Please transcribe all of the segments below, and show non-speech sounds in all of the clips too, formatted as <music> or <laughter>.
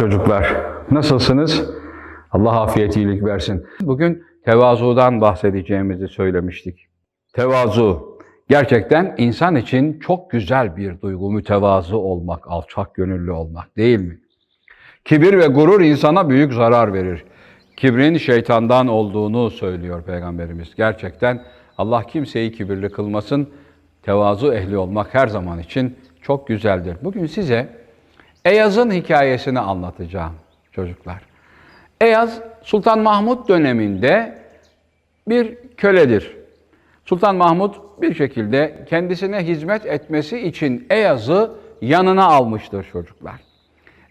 çocuklar. Nasılsınız? Allah afiyet iyilik versin. Bugün tevazudan bahsedeceğimizi söylemiştik. Tevazu. Gerçekten insan için çok güzel bir duygu. Mütevazı olmak, alçak gönüllü olmak değil mi? Kibir ve gurur insana büyük zarar verir. Kibrin şeytandan olduğunu söylüyor Peygamberimiz. Gerçekten Allah kimseyi kibirli kılmasın. Tevazu ehli olmak her zaman için çok güzeldir. Bugün size Eyaz'ın hikayesini anlatacağım çocuklar. Eyaz Sultan Mahmut döneminde bir köledir. Sultan Mahmut bir şekilde kendisine hizmet etmesi için Eyaz'ı yanına almıştır çocuklar.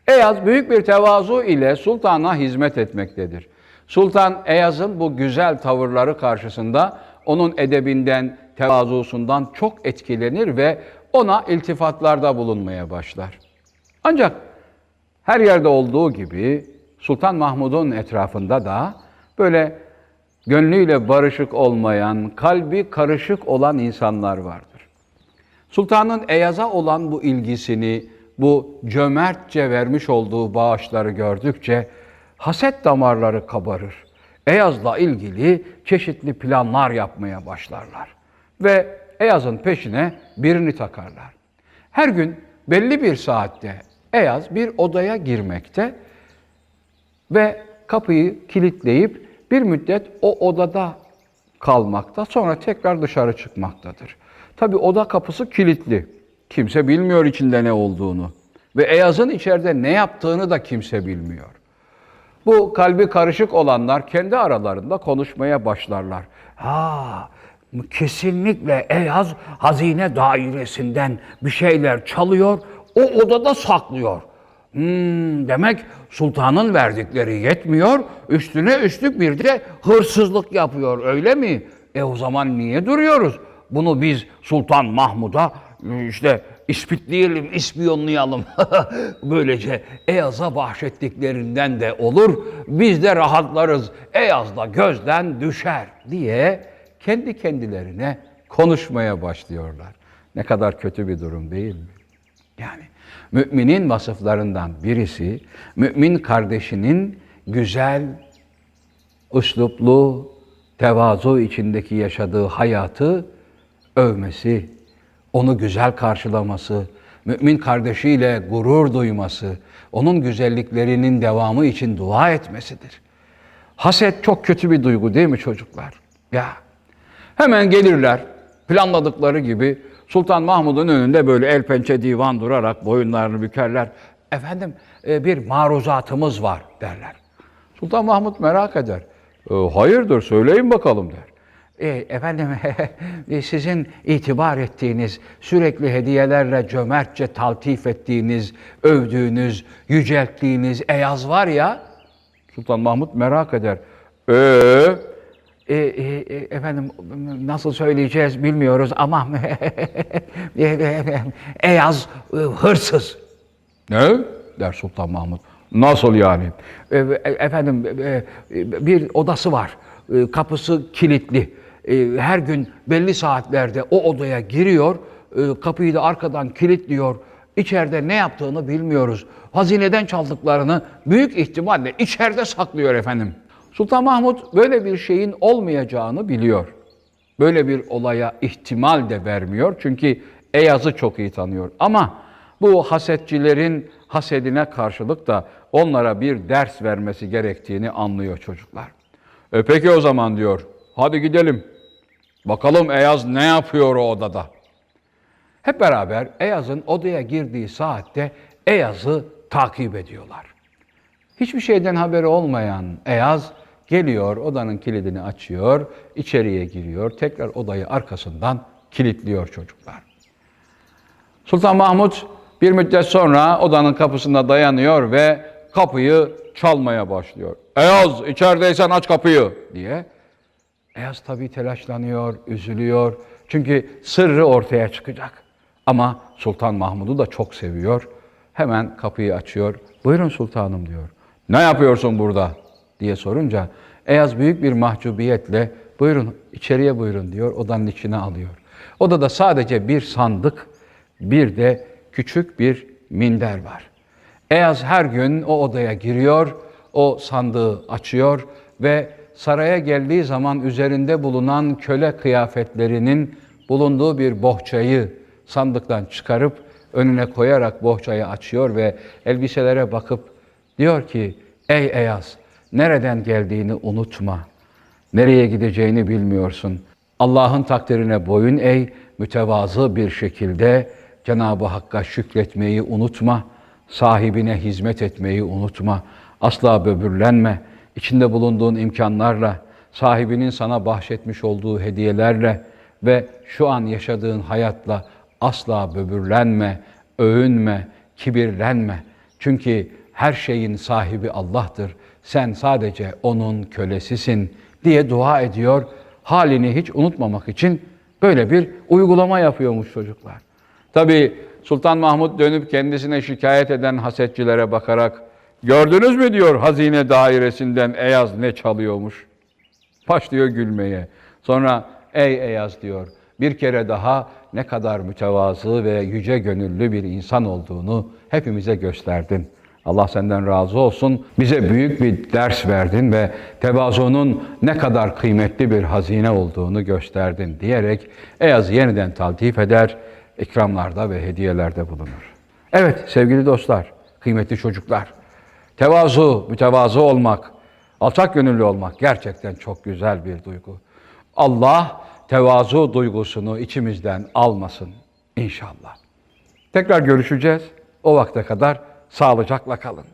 Eyaz büyük bir tevazu ile sultana hizmet etmektedir. Sultan Eyaz'ın bu güzel tavırları karşısında onun edebinden, tevazusundan çok etkilenir ve ona iltifatlarda bulunmaya başlar. Ancak her yerde olduğu gibi Sultan Mahmud'un etrafında da böyle gönlüyle barışık olmayan, kalbi karışık olan insanlar vardır. Sultanın Eyaz'a olan bu ilgisini, bu cömertçe vermiş olduğu bağışları gördükçe haset damarları kabarır. Eyaz'la ilgili çeşitli planlar yapmaya başlarlar. Ve Eyaz'ın peşine birini takarlar. Her gün belli bir saatte Eyaz bir odaya girmekte ve kapıyı kilitleyip bir müddet o odada kalmakta sonra tekrar dışarı çıkmaktadır. Tabi oda kapısı kilitli. Kimse bilmiyor içinde ne olduğunu. Ve Eyaz'ın içeride ne yaptığını da kimse bilmiyor. Bu kalbi karışık olanlar kendi aralarında konuşmaya başlarlar. Ha, kesinlikle Eyaz hazine dairesinden bir şeyler çalıyor, o odada saklıyor. Hmm, demek sultanın verdikleri yetmiyor, üstüne üstlük bir de hırsızlık yapıyor öyle mi? E o zaman niye duruyoruz? Bunu biz Sultan Mahmud'a işte ispitleyelim, ispiyonlayalım. <laughs> Böylece Eyaz'a bahşettiklerinden de olur, biz de rahatlarız. Eyaz da gözden düşer diye kendi kendilerine konuşmaya başlıyorlar. Ne kadar kötü bir durum değil mi? Yani müminin vasıflarından birisi, mümin kardeşinin güzel, üsluplu, tevazu içindeki yaşadığı hayatı övmesi, onu güzel karşılaması, mümin kardeşiyle gurur duyması, onun güzelliklerinin devamı için dua etmesidir. Haset çok kötü bir duygu değil mi çocuklar? Ya hemen gelirler planladıkları gibi Sultan Mahmud'un önünde böyle el pençe divan durarak boyunlarını bükerler. Efendim e, bir maruzatımız var derler. Sultan Mahmud merak eder. "E, hayırdır söyleyin bakalım der. E, efendim <laughs> e, sizin itibar ettiğiniz, sürekli hediyelerle cömertçe taltif ettiğiniz, övdüğünüz, yücelttiğiniz Eyaz var ya, Sultan Mahmud merak eder. Ee, e, e, e, efendim nasıl söyleyeceğiz bilmiyoruz ama <laughs> e, e, Eyaz hırsız. Ne? der Sultan Mahmud. Nasıl yani? E, efendim e, bir odası var. E, kapısı kilitli. E, her gün belli saatlerde o odaya giriyor. E, kapıyı da arkadan kilitliyor. İçeride ne yaptığını bilmiyoruz. Hazineden çaldıklarını büyük ihtimalle içeride saklıyor efendim. Sultan Mahmud böyle bir şeyin olmayacağını biliyor. Böyle bir olaya ihtimal de vermiyor. Çünkü Eyaz'ı çok iyi tanıyor. Ama bu hasetçilerin hasedine karşılık da onlara bir ders vermesi gerektiğini anlıyor çocuklar. E peki o zaman diyor, hadi gidelim. Bakalım Eyaz ne yapıyor o odada? Hep beraber Eyaz'ın odaya girdiği saatte Eyaz'ı takip ediyorlar. Hiçbir şeyden haberi olmayan Eyaz geliyor, odanın kilidini açıyor, içeriye giriyor, tekrar odayı arkasından kilitliyor çocuklar. Sultan Mahmut bir müddet sonra odanın kapısında dayanıyor ve kapıyı çalmaya başlıyor. Eyaz içerideysen aç kapıyı diye. Eyaz tabii telaşlanıyor, üzülüyor. Çünkü sırrı ortaya çıkacak. Ama Sultan Mahmud'u da çok seviyor. Hemen kapıyı açıyor. Buyurun sultanım diyor. Ne yapıyorsun burada? Diye sorunca Eyaz büyük bir mahcubiyetle buyurun içeriye buyurun diyor. Odanın içine alıyor. Odada sadece bir sandık, bir de küçük bir minder var. Eyaz her gün o odaya giriyor, o sandığı açıyor ve saraya geldiği zaman üzerinde bulunan köle kıyafetlerinin bulunduğu bir bohçayı sandıktan çıkarıp önüne koyarak bohçayı açıyor ve elbiselere bakıp diyor ki ey Eyaz nereden geldiğini unutma. Nereye gideceğini bilmiyorsun. Allah'ın takdirine boyun eğ, mütevazı bir şekilde Cenab-ı Hakk'a şükretmeyi unutma, sahibine hizmet etmeyi unutma, asla böbürlenme, içinde bulunduğun imkanlarla, sahibinin sana bahşetmiş olduğu hediyelerle ve şu an yaşadığın hayatla asla böbürlenme, övünme, kibirlenme. Çünkü her şeyin sahibi Allah'tır. Sen sadece O'nun kölesisin diye dua ediyor. Halini hiç unutmamak için böyle bir uygulama yapıyormuş çocuklar. Tabi Sultan Mahmud dönüp kendisine şikayet eden hasetçilere bakarak gördünüz mü diyor hazine dairesinden Eyaz ne çalıyormuş. Başlıyor gülmeye. Sonra ey Eyaz diyor bir kere daha ne kadar mütevazı ve yüce gönüllü bir insan olduğunu hepimize gösterdin. Allah senden razı olsun. Bize büyük bir ders verdin ve tevazunun ne kadar kıymetli bir hazine olduğunu gösterdin diyerek Eyaz'ı yeniden taltif eder, ikramlarda ve hediyelerde bulunur. Evet sevgili dostlar, kıymetli çocuklar, tevazu, mütevazı olmak, alçak gönüllü olmak gerçekten çok güzel bir duygu. Allah tevazu duygusunu içimizden almasın inşallah. Tekrar görüşeceğiz. O vakte kadar sağlıcakla kalın.